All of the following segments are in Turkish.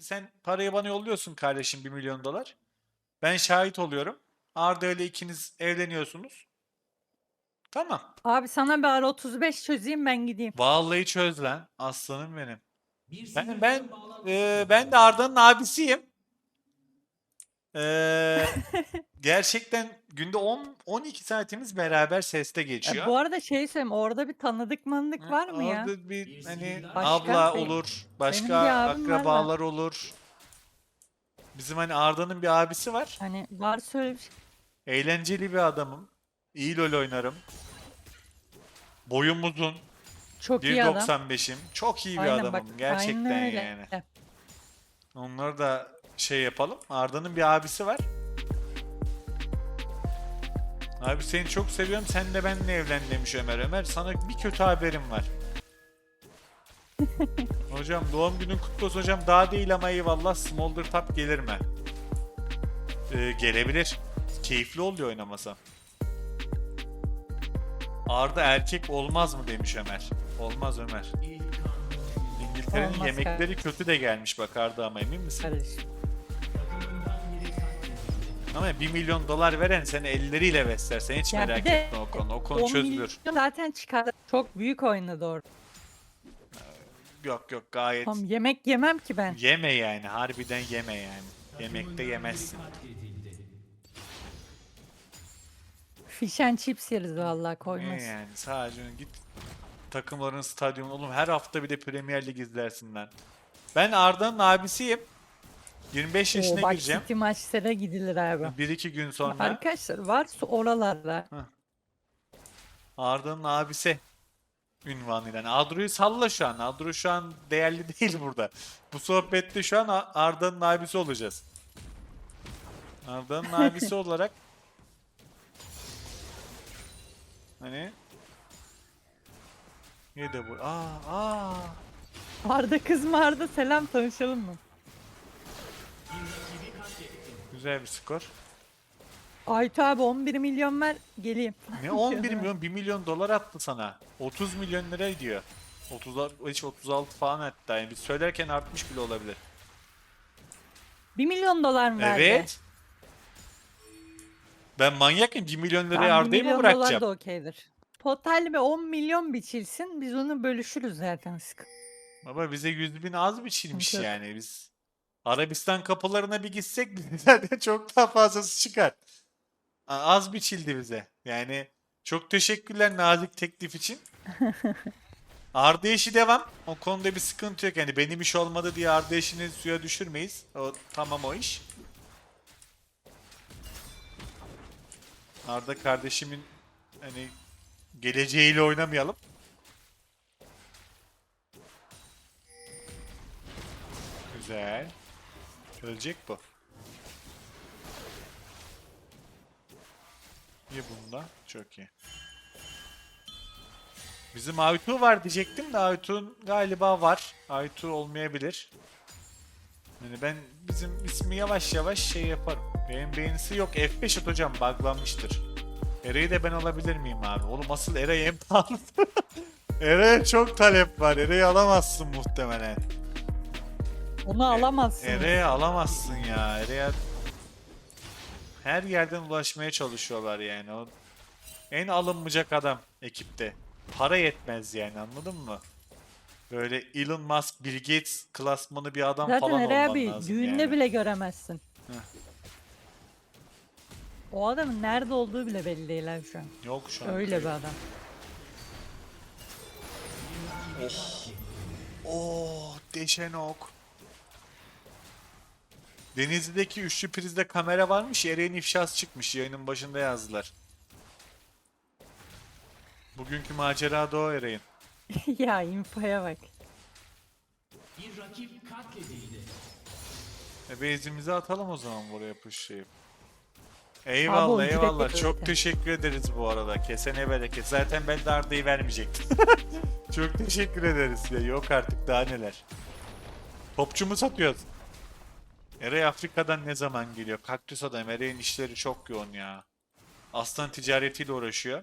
şimdi sen parayı bana yolluyorsun kardeşim 1 milyon dolar. Ben şahit oluyorum. Arda ile ikiniz evleniyorsunuz. Tamam. Abi sana bir ara 35 çözeyim ben gideyim. Vallahi çöz lan. Aslanım benim. Ben ben e, ben de Arda'nın abisiyim. Ee, gerçekten günde 10 12 saatimiz beraber seste Ya geçiyor. bu arada şey söyleyeyim orada bir tanıdık manıdık Hı, var mı ya? Orada bir hani Başka abla benim- olur, başka bir abim var da. akrabalar olur. Bizim hani Arda'nın bir abisi var. Hani varsa öyle bir şey. Eğlenceli bir adamım. İyi LoL oynarım. Boyum uzun. Çok iyi adam. 1.95'im. Çok iyi bir Aynen adamım. bak, Gerçekten aynen öyle. yani. Onları da şey yapalım. Arda'nın bir abisi var. Abi seni çok seviyorum. Sen de benimle evlen demiş Ömer. Ömer sana bir kötü haberim var. hocam doğum günün kutlu olsun hocam. Daha değil ama eyvallah. Smolder Tap gelir mi? Ee, gelebilir. Keyifli oluyor oynaması. Arda erkek olmaz mı demiş Ömer. Olmaz Ömer. İngiltere'nin Olmaz yemekleri kötü de gelmiş bak Arda ama emin misin? Kardeşim. Ama 1 milyon dolar veren seni elleriyle besler. Sen hiç Ya bir merak de etme o konu. O konu 10 çözülür. milyon zaten çıkar. Çok büyük oynadı orada. Yok yok gayet. Tamam, yemek yemem ki ben. Yeme yani. Harbiden yeme yani. Yemekte yemezsin. Fish and chips yeriz vallahi Ne koymaz. yani sadece git takımların stadyumu oğlum her hafta bir de Premier Lig izlersin lan. Ben Arda'nın abisiyim. 25 Oo, yaşına bak gireceğim. City maçlara gidilir abi. 1-2 gün sonra Arkadaşlar varsa oralarda. Arda'nın abisi ünvanıyla. Yani Adro'yu salla şu an. Adro şu an değerli değil burada. Bu sohbette şu an Arda'nın abisi olacağız. Arda'nın abisi olarak hani ne de bu? Aa, aa. Arda kız mı Arda selam tanışalım mı? Güzel bir skor. Aytu abi 11 milyon ver geleyim. Ne 11 milyon 1 milyon dolar attı sana. 30 milyon lira diyor. 30 hiç 36 falan hatta. Yani biz söylerken artmış bile olabilir. 1 milyon dolar mı verdi? Evet. Ben manyakım. 1 milyon Tamam, lirayı bir Arda'yı mı milyon dolar bırakacağım? da okeydir. Total bir 10 milyon biçilsin biz onu bölüşürüz zaten sıkı. Baba bize 100 bin az biçilmiş Sıkıntı yok. yani. Biz Arabistan kapılarına bir gitsek zaten çok daha fazlası çıkar. Az biçildi bize. Yani çok teşekkürler nazik teklif için. Arda işi devam. O konuda bir sıkıntı yok. Yani benim iş olmadı diye Arda işini suya düşürmeyiz. O tamam o iş. Arda kardeşimin hani geleceğiyle oynamayalım. Güzel. Ölecek bu. İyi bunda. Çok iyi. Bizim Aytu var diyecektim de Aytu'nun galiba var. Aytu olmayabilir. Yani ben bizim ismi yavaş yavaş şey yaparım. Benim beğenisi yok. F5 at hocam buglanmıştır. Eray'ı de ben alabilir miyim abi? Oğlum asıl Eray en pahalı. Eray'a çok talep var. Eray'ı alamazsın muhtemelen. Onu alamazsın. Ereğe alamazsın ya. Ereğe her yerden ulaşmaya çalışıyorlar yani. O en alınmayacak adam ekipte. Para yetmez yani anladın mı? Böyle Elon Musk, Bill Gates klasmanı bir adam Zaten falan Eray olman abi lazım düğünde yani. bile göremezsin. Heh. O adamın nerede olduğu bile belli değil abi şu an. Yok şu an. Öyle bir adam. Oh, deşen ok. Denizli'deki üçlü prizde kamera varmış. Ereğin ifşası çıkmış. Yayının başında yazdılar. Bugünkü macera da o Ereğin. ya infoya bak. E bezimizi atalım o zaman buraya pushlayıp. Eyvallah o eyvallah. direkt Çok teşekkür ederiz bu arada. Kesene bereket. Zaten ben de Arda'yı vermeyecektim. Çok teşekkür ederiz ya. Yok artık daha neler. Topçu mu satıyoruz? Eray Afrika'dan ne zaman geliyor? Kaktüs adam. Eray'in işleri çok yoğun ya. Aslan ticaretiyle uğraşıyor.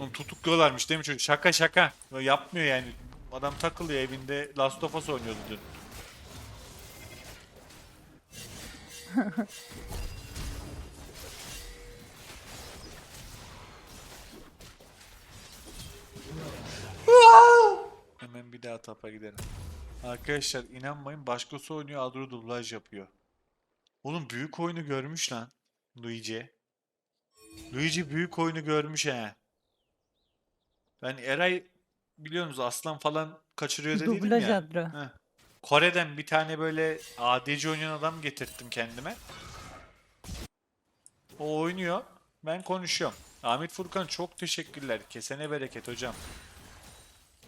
Onu tutukluyorlarmış değil mi çocuk? Şaka şaka. Böyle yapmıyor yani. Adam takılıyor evinde Last of Us oynuyordu dün. Hemen bir daha tapa gidelim. Arkadaşlar inanmayın başkası oynuyor Adro dublaj yapıyor. Oğlum büyük oyunu görmüş lan. Luigi. Luigi büyük oyunu görmüş he. Ben Eray biliyorsunuz aslan falan kaçırıyor dediydim Dublaj ya. Heh. Kore'den bir tane böyle ADC oynayan adam getirttim kendime. O oynuyor. Ben konuşuyorum. Ahmet Furkan çok teşekkürler. Kesene bereket hocam.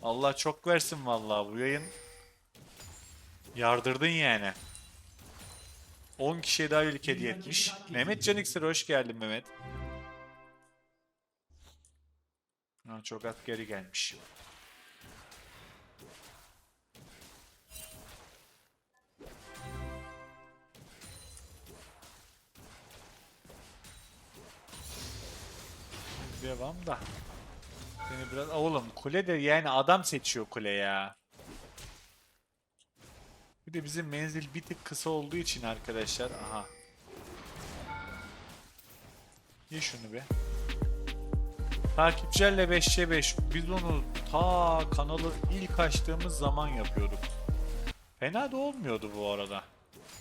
Allah çok versin vallahi bu yayın. Yardırdın yani. 10 kişiye daha üyelik hediye etmiş. Mehmet Caniksir hoş geldin Mehmet. Ha, çok at geri gelmiş. Devam da. Seni biraz oğlum kule de yani adam seçiyor kule ya. Bir de bizim menzil bir tık kısa olduğu için arkadaşlar. Aha. Ye şunu be. Takipçilerle 5'e 5. Biz onu ta kanalı ilk açtığımız zaman yapıyorduk. Fena da olmuyordu bu arada.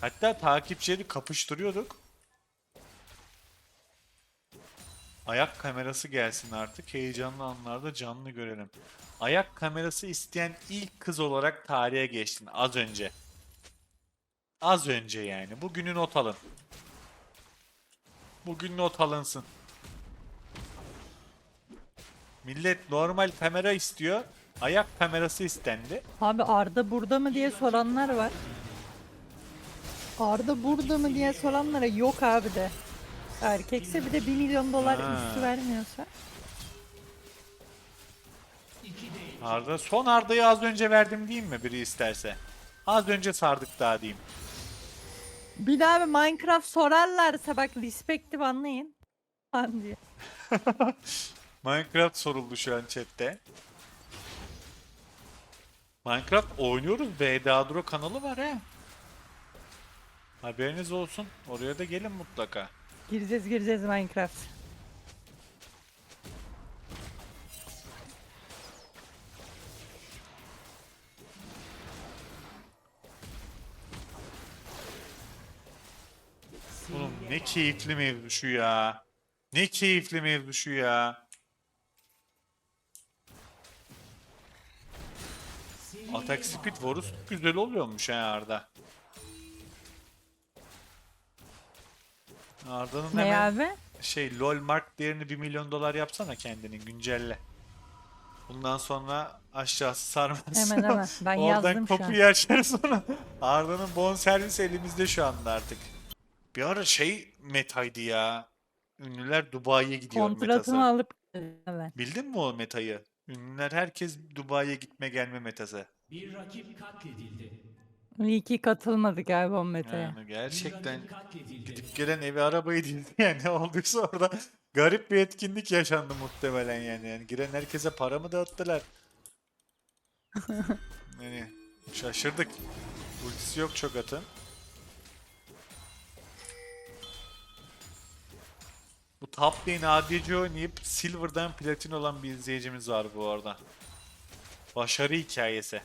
Hatta takipçileri kapıştırıyorduk. Ayak kamerası gelsin artık. Heyecanlı anlarda canlı görelim. Ayak kamerası isteyen ilk kız olarak tarihe geçtin az önce. Az önce yani. Bugünü not alın. Bugün not alınsın. Millet normal kamera istiyor. Ayak kamerası istendi. Abi Arda burada mı diye soranlar var. Arda burada mı diye soranlara yok abi de. Erkekse bir de 1 milyon dolar Ha. üstü vermiyorsa. Arda son Arda'yı az önce verdim diyeyim mi biri isterse? Az önce sardık daha diyeyim. Bir daha bir Minecraft sorarlarsa bak respective anlayın. Falan diye. Minecraft soruldu şu an chatte. Minecraft oynuyoruz. BDADRO kanalı var he. Haberiniz olsun. Oraya da gelin mutlaka. Gireceğiz gireceğiz Minecraft. Oğlum ne keyifli mevzu şu ya. Ne keyifli mevzu şu ya. Attack Speed Varus güzel oluyormuş ha Arda. Arda'nın Ne hemen abi? şey LoL mark değerini 1 milyon dolar yapsana kendinin güncelle. Bundan sonra aşağısı sarmaz. Hemen hemen. Ben Oradan yazdım şu an. kapıyı açar sonra. Arda'nın bon servis elimizde şu anda artık. Bir ara şey metaydı ya. Ünlüler Dubai'ye gidiyor metası. Kontratımı alıp evet. Bildin mi o metayı? Ünlüler herkes Dubai'ye gitme gelme metası. Bir rakip katledildi. İyi ki katılmadık abi o metaya. Yani gerçekten Rakip katledildi. gidip gelen evi arabayı değil yani ne olduysa orada garip bir etkinlik yaşandı muhtemelen yani. yani giren herkese para mı dağıttılar? yani şaşırdık. Ultisi yok çok atın. Bu top lane ADC oynayıp Silver'dan platin olan bir izleyicimiz var bu arada. Başarı hikayesi.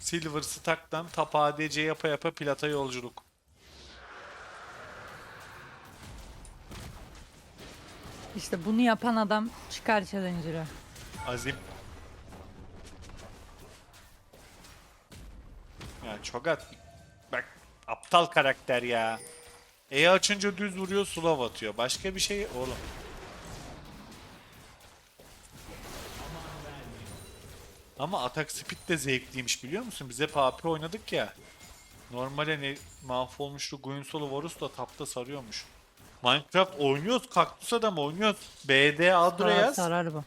Silver Stack'tan top ADC yapa yapa plata yolculuk. İşte bunu yapan adam çıkar Challenger'a. Azim. Ya çok at. Bak aptal karakter ya. E açınca düz vuruyor slow atıyor. Başka bir şey oğlum. Ama atak speed de zevkliymiş biliyor musun? Biz hep AP oynadık ya. Normale ne mahvolmuştu Guinsolo Varus da tapta sarıyormuş. Minecraft oynuyoruz, Kaktüs Adam oynuyoruz. BD Adro Sarar, bu.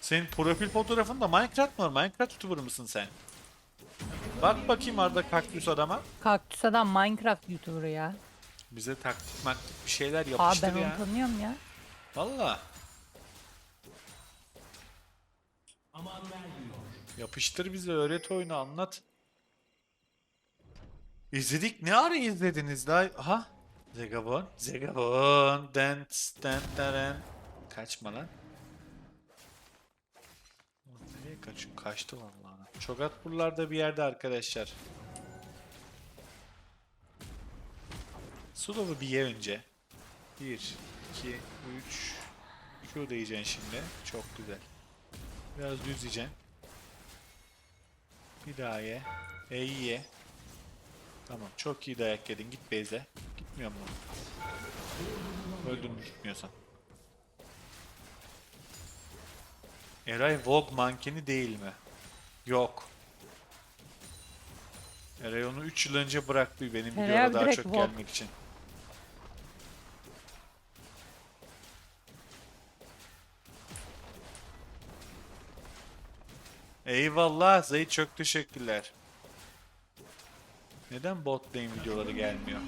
Senin profil fotoğrafın da Minecraft mı var? Minecraft YouTuber mısın sen? Bak bakayım Arda Kaktüs Adam'a. Kaktüs adam Minecraft YouTuber'ı ya. Bize taktik maktik bir şeyler Aa yapıştır ben ya. onu tanıyorum ya. Valla. Aman vermiyor. Yapıştır bize öğret oyunu anlat. İzledik ne ara izlediniz daha? Ha? Zegabon. Zegabon. Dent. Dent. Dent. Kaçma lan. Nereye kaçıyor? Kaçtı vallahi. Çogat buralarda bir yerde arkadaşlar. Slow'u bir ye önce. 1, 2, 3. Q diyeceksin şimdi. Çok güzel. Biraz düz yiyeceksin. Bir daha ye. E ye. Tamam çok iyi dayak yedin. Git Beyze. Gitmiyor mu? Öldün mü gitmiyorsan. Eray Vogue mankeni değil mi? Yok. Eray onu 3 yıl önce bıraktı benim Eray daha çok Vogue. gelmek için. Eyvallah Zayt çok teşekkürler. Neden bot lane videoları gelmiyor?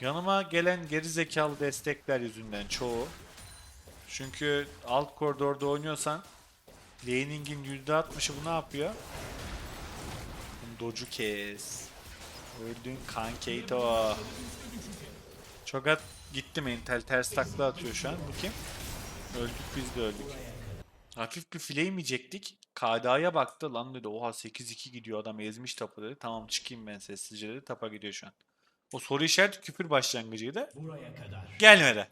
Yanıma gelen geri zekalı destekler yüzünden çoğu. Çünkü alt koridorda oynuyorsan laning'in %60'ı bu ne yapıyor? Docu kes. Öldün kankeito. Çogat gitti mental ters takla atıyor şu an. Bu kim? Öldük biz de öldük. Hafif bir file yemeyecektik. KDA'ya baktı lan dedi oha 8-2 gidiyor adam ezmiş tapu dedi. Tamam çıkayım ben sessizce dedi tapa gidiyor şu an. O soru işareti küfür başlangıcıydı. Buraya kadar. Gelmedi.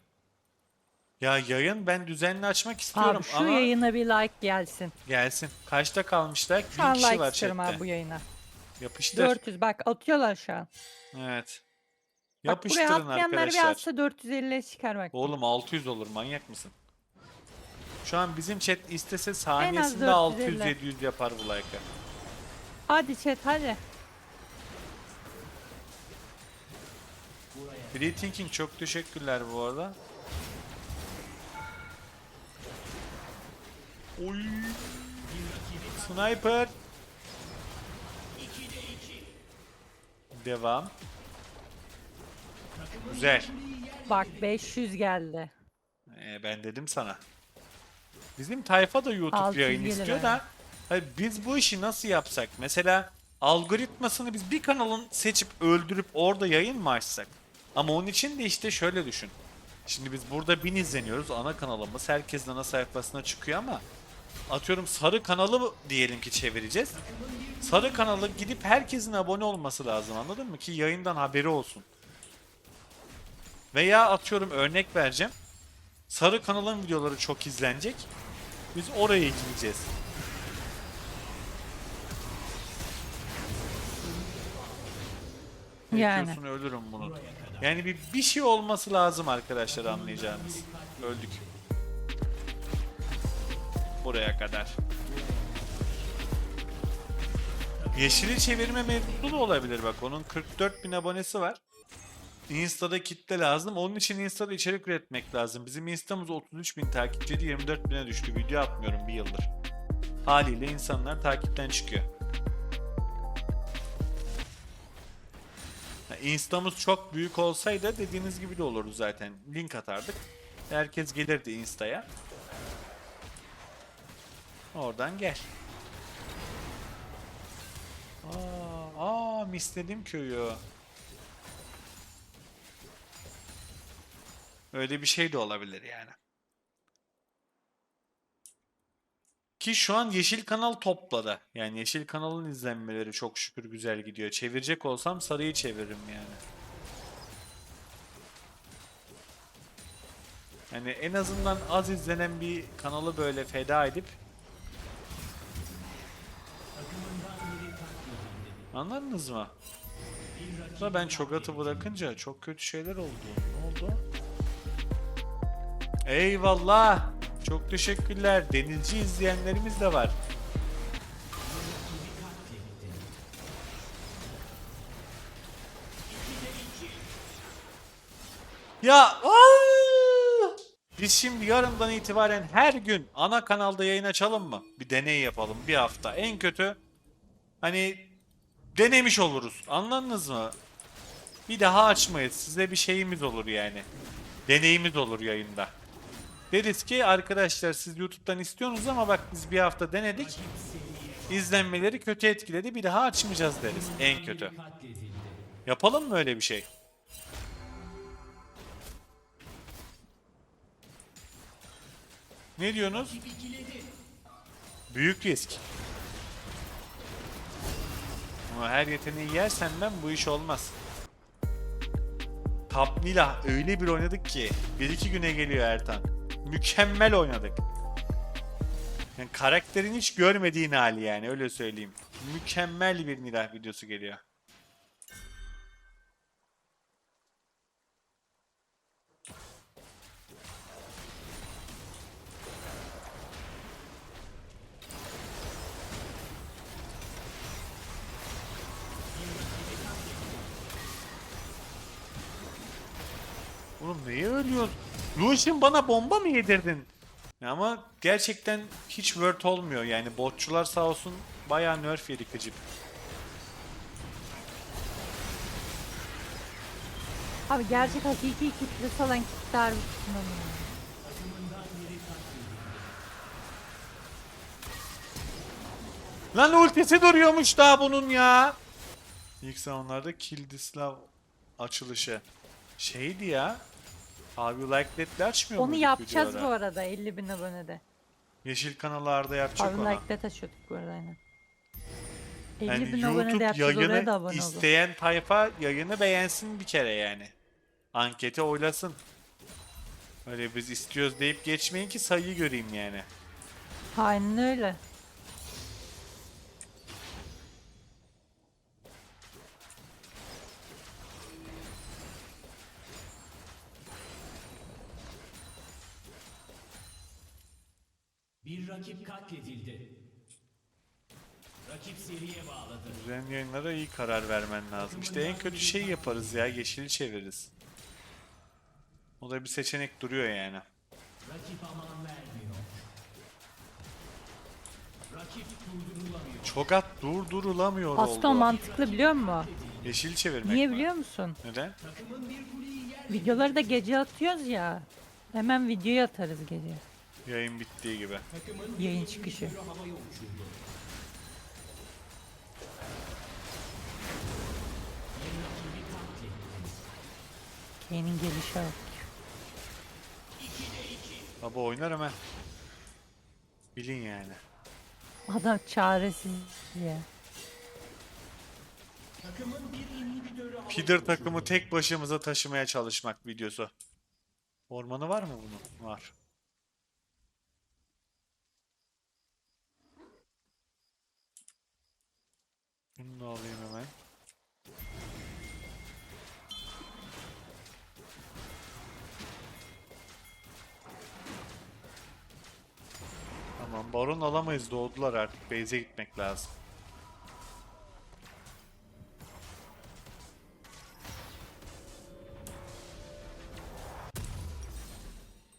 Ya yayın ben düzenli açmak istiyorum Abi şu ama yayına bir like gelsin. gelsin. Kaçta kalmışlar? Şu an Bir kişi like var istiyorum abi bu yayına. Yapıştır. 400 bak atıyorlar şu an. Evet. Bak buraya Yapıştırın atmayanlar bir arkadaşlar. atsa 450'ye çıkar bak. Oğlum 600 olur manyak mısın? Şu an bizim chat istese saniyesinde 450. 600-700 yapar bu like'ı. Hadi chat hadi. Free Thinking çok teşekkürler bu arada. Oy. Sniper. Devam. Güzel. Bak 500 geldi. Ee, ben dedim sana. Bizim tayfa da YouTube 600 yayın istiyor da hayır, biz bu işi nasıl yapsak? Mesela algoritmasını biz bir kanalın seçip öldürüp orada yayın mı açsak? Ama onun için de işte şöyle düşün. Şimdi biz burada bin izleniyoruz. Ana kanalımız herkesin ana sayfasına çıkıyor ama atıyorum sarı kanalı diyelim ki çevireceğiz. Sarı kanalı gidip herkesin abone olması lazım anladın mı? Ki yayından haberi olsun. Veya atıyorum örnek vereceğim. Sarı kanalın videoları çok izlenecek. Biz oraya gideceğiz. Yani. Bekliyorsun ölürüm bunu. Yani bir, bir şey olması lazım arkadaşlar anlayacağınız. Öldük. Buraya kadar. Yeşili çevirme mevzusu da olabilir bak. Onun 44 bin abonesi var. Insta'da kitle lazım. Onun için Insta'da içerik üretmek lazım. Bizim Insta'mız 33 bin takipçiydi 24 bine düştü. Video atmıyorum bir yıldır. Haliyle insanlar takipten çıkıyor. Insta'mız çok büyük olsaydı dediğiniz gibi de olurdu zaten. Link atardık. Herkes gelirdi Insta'ya. Oradan gel. Aa, aa misledim köyü. Öyle bir şey de olabilir yani. Ki şu an Yeşil Kanal topladı. Yani Yeşil Kanal'ın izlenmeleri çok şükür güzel gidiyor. Çevirecek olsam sarıyı çeviririm yani. Yani en azından az izlenen bir kanalı böyle feda edip Anladınız mı? Da ben çok atı bırakınca çok kötü şeyler oldu. Ne oldu? Eyvallah. Çok teşekkürler. Denizci izleyenlerimiz de var. Ya! Biz şimdi yarından itibaren her gün ana kanalda yayın açalım mı? Bir deney yapalım bir hafta. En kötü hani denemiş oluruz. Anladınız mı? Bir daha açmayız. Size bir şeyimiz olur yani. Deneyimiz olur yayında. Deriz ki arkadaşlar siz YouTube'dan istiyorsunuz ama bak biz bir hafta denedik. İzlenmeleri kötü etkiledi. Bir daha açmayacağız deriz. En kötü. Yapalım mı öyle bir şey? Ne diyorsunuz? Büyük risk. Ama her yeteneği yersen ben bu iş olmaz. Tapnila öyle bir oynadık ki. Bir iki güne geliyor Ertan. Mükemmel oynadık. Yani karakterin hiç görmediğin hali yani öyle söyleyeyim. Mükemmel bir Nilah videosu geliyor. Oğlum neye ölüyorsun? Lucian bana bomba mı yedirdin? Ama gerçekten hiç word olmuyor yani botçular sağ olsun bayağı nerf yedik gıcık. Abi gerçek hakiki kitle harbi kullanıyor. Lan ultisi duruyormuş daha bunun ya. İlk zamanlarda Kildislav açılışı. Şeydi ya. Abi like that'le açmıyor Onu muyduk yapacağız bu videolara? arada 50 bin abonede. Yeşil kanallarda yapacak Abi onu. like'de taşıyorduk bu arada aynen. 50 Yani bin abonede YouTube yapacağız oraya da yayını abone olun. isteyen tayfa yayını beğensin bir kere yani. Anketi oylasın. Öyle biz istiyoruz deyip geçmeyin ki sayıyı göreyim yani. Aynen öyle. Bir rakip katledildi. Rakip seriye bağladı. Düzenli yayınlara iyi karar vermen lazım. İşte en kötü şey yaparız ya. Yeşili çeviririz. O da bir seçenek duruyor yani. Rakip aman vermiyor. Rakip durdurulamıyor. Çok at durdurulamıyor Aslında o oldu. mantıklı biliyor musun? Yeşil çevirmek Niye mi? biliyor musun? Neden? Videoları da gece atıyoruz ya. Hemen videoyu atarız gece. Yayın bittiği gibi. Yayın çıkışı. Kane'in gelişi bak. Baba oynar hemen. Bilin yani. Adam çaresiz ya. Feeder takımı tek başımıza taşımaya çalışmak videosu. Ormanı var mı bunun? Var. Bunu da alayım hemen. Tamam baron alamayız doğdular artık base'e gitmek lazım.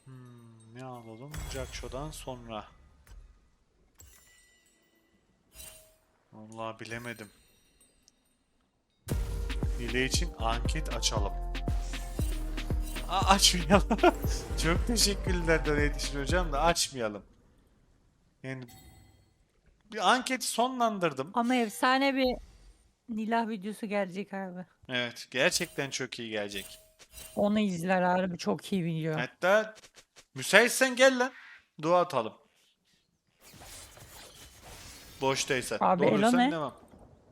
Hmm, ne alalım? Jacksho'dan sonra. Vallahi bilemedim. Hile için anket açalım. Aa, açmayalım. Çok teşekkürler için hocam da açmayalım. Yani bir anketi sonlandırdım. Ama efsane bir Nilah videosu gelecek abi. Evet, gerçekten çok iyi gelecek. Onu izler harbi çok iyi video. Hatta müsaitsen gel lan. Dua atalım. Boştaysa. Abi, Elo ne? devam.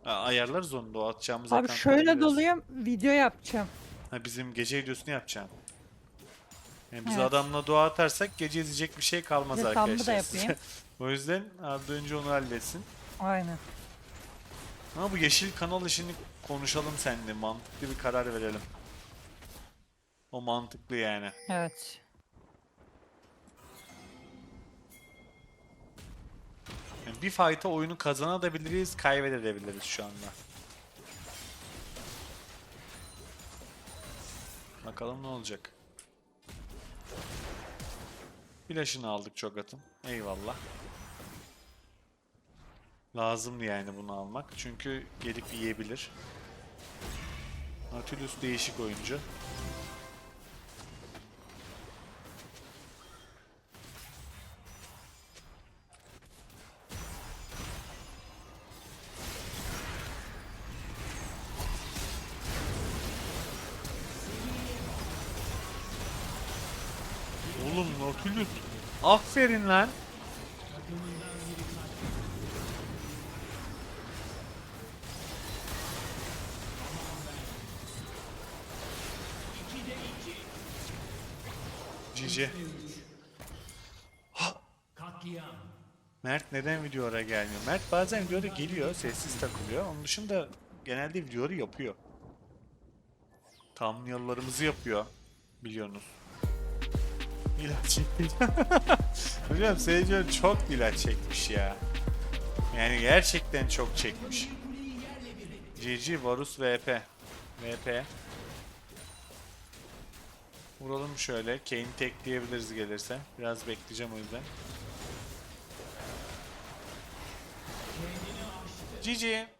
Ha, ayarlarız onu dua atacağımız Abi şöyle doluyum video yapacağım. Ha, bizim gece videosunu yapacağım. Yani biz Evet. adamla dua atarsak gece izleyecek bir şey kalmaz Bir de thumb'ı da arkadaşlar. yapayım. o yüzden abi önce onu halletsin. Aynen. Ama bu yeşil kanal işini konuşalım seninle. Mantıklı bir karar verelim. O mantıklı yani. Evet. Yani bir fight'a oyunu kazanabiliriz, kaybedebiliriz şu anda. Bakalım ne olacak. Flash'ını aldık çok atın. Eyvallah. Lazımdı yani bunu almak. Çünkü gelip yiyebilir. Nautilus değişik oyuncu. Aferin lan. GG. Mert neden videolara gelmiyor? Mert bazen videoda geliyor, sessiz takılıyor. Onun dışında genelde videoları yapıyor. Thumbnail'larımızı yapıyor. Biliyorsunuz. İlaç çekti. Hocam Seyirciler çok ilaç çekmiş ya. Yani gerçekten çok çekmiş. GG Varus VP. VP. Vuralım şöyle. Kane'i tekleyebiliriz gelirse. Biraz bekleyeceğim o yüzden. GG.